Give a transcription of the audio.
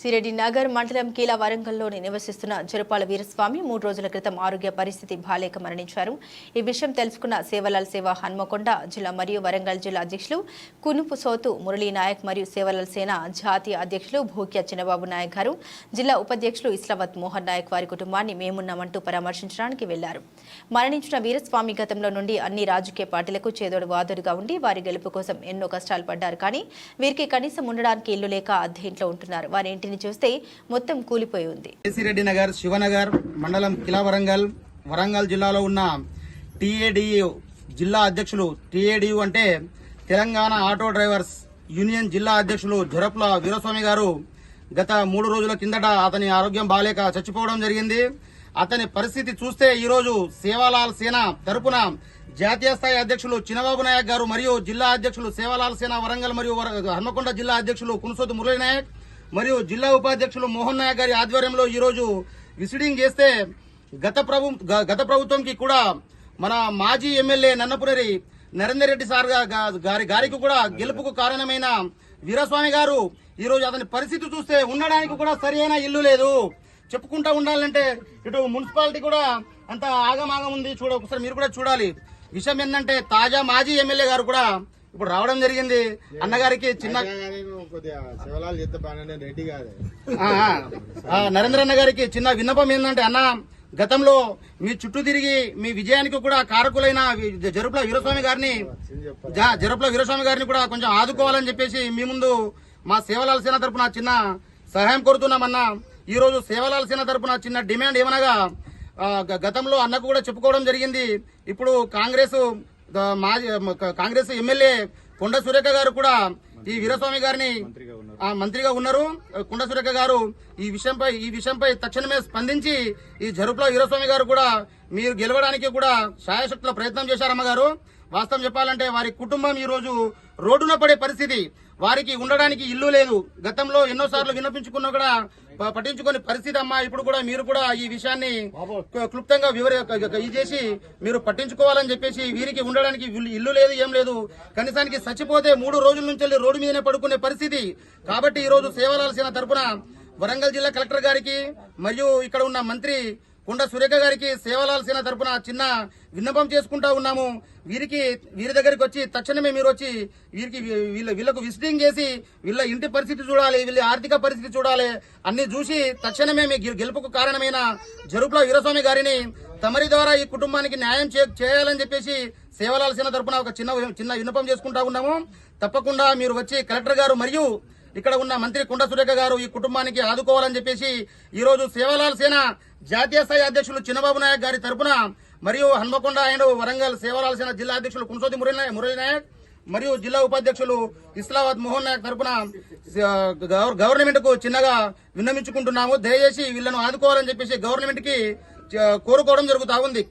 సిరెడ్డి నగర్ మండలం కీలా వరంగల్లోని నివసిస్తున్న జరుపాల వీరస్వామి మూడు రోజుల క్రితం ఆరోగ్య పరిస్థితి బాలేక మరణించారు. ఈ విషయం తెలుసుకున్న సేవలాల్ సేవ హన్మకొండ జిల్లా మరియు వరంగల్ జిల్లా అధ్యక్షులు కునుపు సోతు మురళీ నాయక్ మరియు సేవలాల్ సేన జాతీయ అధ్యక్షులు భూక్య చిన్నబాబు నాయక్ గారు. జిల్లా ఉపాధ్యక్షులు ఇస్లావత్ మోహన్ నాయక్ వారి కుటుంబాన్ని మేమున్నామంటూ పరామర్శించడానికి వెళ్ళారు. మరణించిన వీరస్వామి గతంలో నుండి అన్ని రాజకీయ పార్టీలకు చేదోడు వాదోడుగా ఉండి వారి గెలుపు కోసం ఎన్నో కష్టాలు పడ్డారు కానీ వీరికి కనీసం ఉండడానికి ఇల్లు లేక అద్దె ఇంట్లో ఉంటున్నారు. వారి ఇంటిని చూస్తే మొత్తం కూలిపోయి ఉంది. కేసిరెడ్డి నగర్ శివనగర్ మండలం కిలా వరంగల్ వరంగల్ జిల్లాలో ఉన్న టీఏడియు జిల్లా అధ్యక్షులు టీఏడియు అంటే తెలంగాణ ఆటో డ్రైవర్స్ యూనియన్ జిల్లా అధ్యక్షులు జొరప్ల వీరస్వామి గారు గత మూడు రోజుల కిందట అతని ఆరోగ్యం బాలేక చచ్చిపోవడం జరిగింది. అతని పరిస్థితి చూస్తే ఈరోజు సేవాలాల్ సేన తరపున జాతీయ స్థాయి అధ్యక్షులు చిన్నబాబు నాయక్ గారు మరియు జిల్లా అధ్యక్షులు సేవాలాల్ సేన వరంగల్ మరియు హన్మకొండ జిల్లా అధ్యక్షులు కునుసోతు మురళీ నాయక్ మరియు జిల్లా ఉపాధ్యక్షులు మోహన్ నాయక్ గారి ఆధ్వర్యంలో ఈరోజు విసిడింగ్ చేస్తే గత ప్రభు గ- గత ప్రభుత్వంకి కూడా మన మాజీ ఎమ్మెల్యే నన్నపురరి నరేందర్ రెడ్డి సార్ గారి గారికి కూడా గెలుపుకు కారణమైన వీరస్వామి గారు ఈరోజు అతని పరిస్థితి చూస్తే ఉండడానికి కూడా సరైన ఇల్లు లేదు. చెప్పుకుంటా ఉండాలంటే ఇటు మున్సిపాలిటీ కూడా అంత ఆగమాగం ఉంది. చూడ ఒకసారి మీరు కూడా చూడాలి. విషయం ఏంటంటే తాజా మాజీ ఎమ్మెల్యే గారు కూడా ఇప్పుడు రావడం జరిగింది. అన్నగారికి చిన్న కానీ నువ్వు కొద్దిగా శివలాల్ చేస్తే బాగానే రెడ్డి కాదు. ఆ, ఆ, ఆ, నరేంద్ర అన్న గారికి చిన్న విన్నపం ఏంటంటే అన్న గతంలో మీ చుట్టూ తిరిగి మీ విజయానికి కూడా కారకులైన జరుపుల వీరస్వామి గారిని జరుపుల వీరస్వామి గారిని కూడా కొంచెం ఆదుకోవాలని చెప్పేసి మీ ముందు మా సేవలాల సేన తరపున చిన్న సహాయం కోరుతున్నామన్న. ఈ రోజు సేవలాల సేన తరపున చిన్న డిమాండ్ ఏమనగా గతంలో అన్నకు కూడా చెప్పుకోవడం జరిగింది. ఇప్పుడు కాంగ్రెస్ మాజీ కాంగ్రెస్ ఎమ్మెల్యే కొండ సురేఖ గారు కూడా ఈ వీరస్వామి గారిని ఆ మంత్రిగా ఉన్నారు. కొండ సురేఖ గారు ఈ విషయంపై ఈ విషయంపై తక్షణమే స్పందించి ఈ జరుపుల వీరస్వామి గారు కూడా మీరు గెలవడానికి కూడా శాయశక్తుల ప్రయత్నం చేశారమ్మ గారు. వాస్తవం చెప్పాలంటే వారి కుటుంబం ఈ రోజు రోడ్డున పడే పరిస్థితి. వారికి ఉండడానికి ఇల్లు లేదు. గతంలో ఎన్నోసార్లు విన్నపించుకున్నా కూడా పట్టించుకునే పరిస్థితి అమ్మా ఇప్పుడు కూడా మీరు కూడా ఈ విషయాన్ని క్లుప్తంగా వివర ఇది చేసి మీరు పట్టించుకోవాలని చెప్పేసి వీరికి ఉండడానికి ఇల్లు- లేదు ఏం లేదు. కనీసానికి చచ్చిపోతే మూడు రోజుల నుంచి వెళ్ళి రోడ్డు మీదనే పడుకునే పరిస్థితి. కాబట్టి ఈ రోజు సేవలాల్సిన తరపున వరంగల్ జిల్లా కలెక్టర్ గారికి మరియు ఇక్కడ ఉన్న మంత్రి కొండ సురేఖ గారికి సేవలాల్ సేన తరపున చిన్న విన్నపం చేసుకుంటా ఉన్నాము. వీరికి వీరి దగ్గరికి వచ్చి తక్షణమే మీరు వచ్చి వీరికి వీళ్ళ వీళ్ళకు విజిటింగ్ చేసి వీళ్ళ ఇంటి పరిస్థితి చూడాలి వీళ్ళ ఆర్థిక పరిస్థితి చూడాలి అన్ని చూసి తక్షణమే మీ గె- గెలుపుకు కారణమైన జరుపుల వీరస్వామి గారిని తమరి ద్వారా ఈ కుటుంబానికి న్యాయం చేయాలని చెప్పేసి సేవలాల్ సేన తరపున ఒక చిన్న చిన్న విన్నపం చేసుకుంటా ఉన్నాము. తప్పకుండా మీరు వచ్చి కలెక్టర్ గారు మరియు ఇక్కడ ఉన్న మంత్రి కుండ సురేఖ గారు ఈ కుటుంబానికి ఆదుకోవాలని చెప్పేసి ఈరోజు సేవలాల్ సేన జాతీయ స్థాయి అధ్యక్షులు చిన్నబాబు నాయక్ గారి తరపున మరియు హన్మకొండ అండ్ వరంగల్ సేవలాల్సిన జిల్లా అధ్యక్షులు కుంసోతి మురళీ నాయక్- మురళీ నాయక్ మరియు జిల్లా ఉపాధ్యక్షులు ఇస్లాబాద్ మోహన్ నాయక్ తరపున గవర్నమెంట్కు చిన్నగా విన్నమించుకుంటున్నాము దయచేసి వీళ్ళను ఆదుకోవాలని చెప్పేసి గవర్నమెంట్కి కోరుకోవడం జరుగుతా ఉంది.